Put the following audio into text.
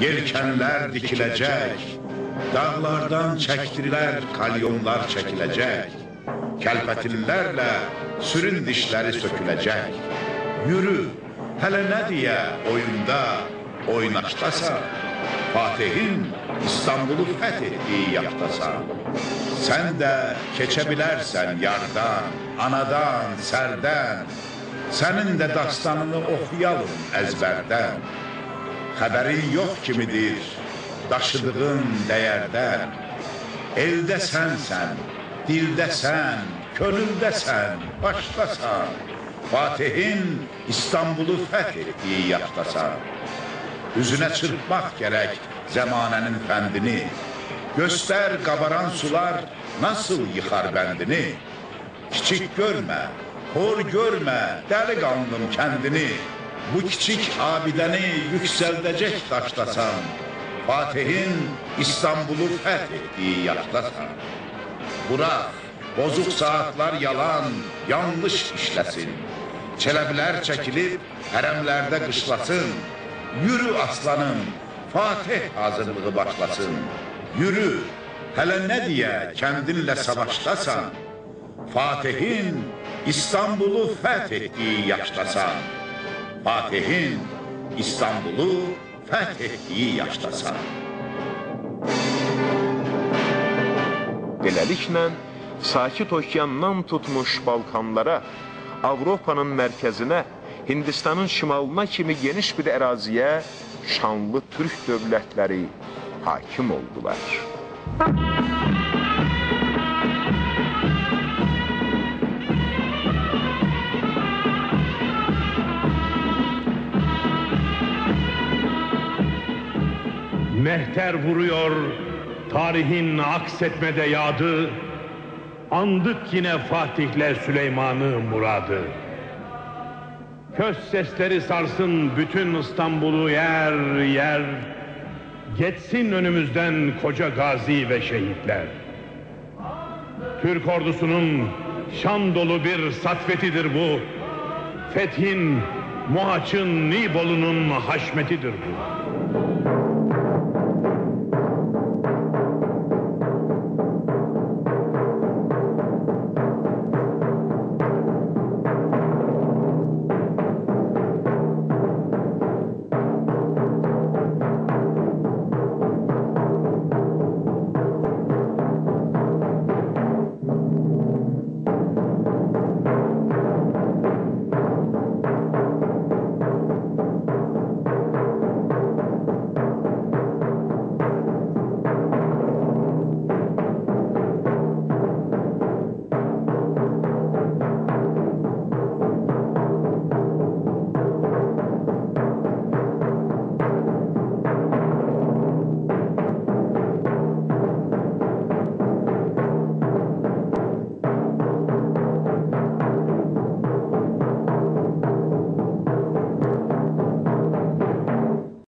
Yelkenler dikilecek, dağlardan çektiriler kalyonlar çekilecek. Kelpetinlerle sürün dişleri sökülecek. Yürü, hele ne diye oyunda oynaştasan. Fatih'in İstanbul'u fethettiği yaktasan. Sen de keçebilersen yardan, anadan, serden. Senin de dastanını okuyalım ezberden. Xəbərin yox kimidir daşıdığın dəyərdən. Eldə sənsən, dildəsən, könüldəsən, başdasan. Fatihin İstanbulu fəth etdiyi yaşdasan. Üzünə çırpmaq gərək zəmanənin fəndini. Göstər qabaran sular nasıl yıxar bəndini. Kiçik görmə, hor görmə, dəli qanlım kəndini. Bu kiçik abidəni yüksəldəcək daşdasan. Fatih'in İstanbul'u fəth etdiyi yaşdasan. Bırak, bozuk saatler yalan, yanlış işlesin. Çelebiler çekilip haremlerde kışlasın. Yürü aslanım, Fatih hazırlığı başlasın. Yürü, hele ne diye kendinle savaştasan. Fatih'in İstanbul'u fethettiği yaştasan. Fatih'in İstanbul'u fethettiği yaştasan. Beləliklə, Sakit Okeandan tutmuş Balkanlara, Avropanın mərkəzinə, Hindistanın şimalına kimi geniş bir əraziyə şanlı türk dövlətləri hakim oldular. Mehter vuruyor, tarihin aksetmede yağdı. Andık yine Fatih'le Süleyman'ı muradı. Köz sesleri sarsın bütün İstanbul'u yer yer. Geçsin önümüzden koca gazi ve şehitler. Türk ordusunun şan dolu bir satvetidir bu. Fethin, Muhaç'ın, Nibolu'nun haşmetidir bu.